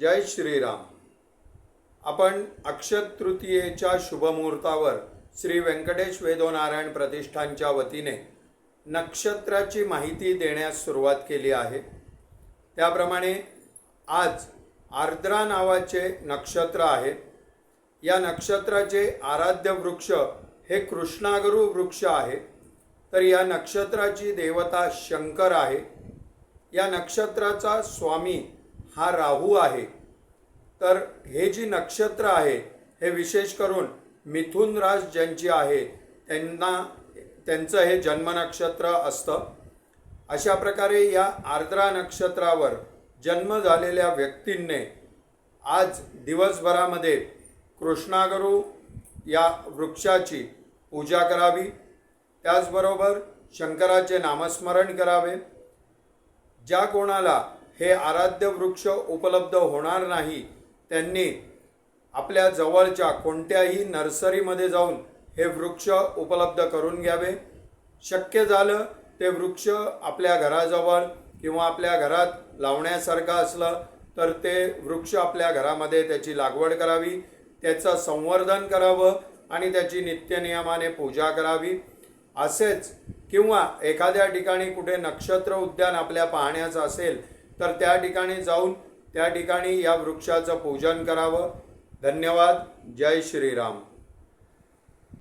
जय श्रीराम. आपण अक्षतृतीयेच्या शुभमुहूर्तावर श्री व्यंकटेश वेदोनारायण प्रतिष्ठानच्या वतीने नक्षत्राची माहिती देण्यास सुरुवात केली आहे. त्याप्रमाणे आज आर्द्रा नावाचे नक्षत्र आहे. या नक्षत्राचे आराध्य वृक्ष हे कृष्णागरू वृक्ष आहे. तर या नक्षत्राची देवता शंकर आहे. या नक्षत्राचा स्वामी हा राहू आहे. तर हे जी नक्षत्र आहे हे विशेष करून मिथुन रास ज्यांची आहे त्यांना त्यांचं हे जन्मनक्षत्र असतं. अशा प्रकारे या आर्द्रा नक्षत्रावर जन्म झालेल्या व्यक्तींनी आज दिवसभरामध्ये कृष्णागरू या वृक्षाची पूजा करावी. त्याचबरोबर शंकराचे नामस्मरण करावे. ज्या कोणाला हे आराध्य वृक्ष उपलब्ध होणार नाही. त्यांनी आपल्या जवळच्या कोणत्याही नर्सरीमध्ये जाऊन हे वृक्ष उपलब्ध करून घ्यावे. शक्य झालं ते वृक्ष आपल्या घराजवळ किंवा आपल्या घरात लावण्यासारखं असलं तर ते वृक्ष आपल्या घरामध्ये त्याची लागवड करावी त्याचं संवर्धन करावं आणि त्याची नित्यनियमाने पूजा करावी. असेच किंवा एखाद्या ठिकाणी कुठे नक्षत्र उद्यान आपल्या पाहण्याचं असेल तर त्या ठिकाणी जाऊन त्या ठिकाणी या वृक्षाचं पूजन करावं. धन्यवाद. जय श्रीराम.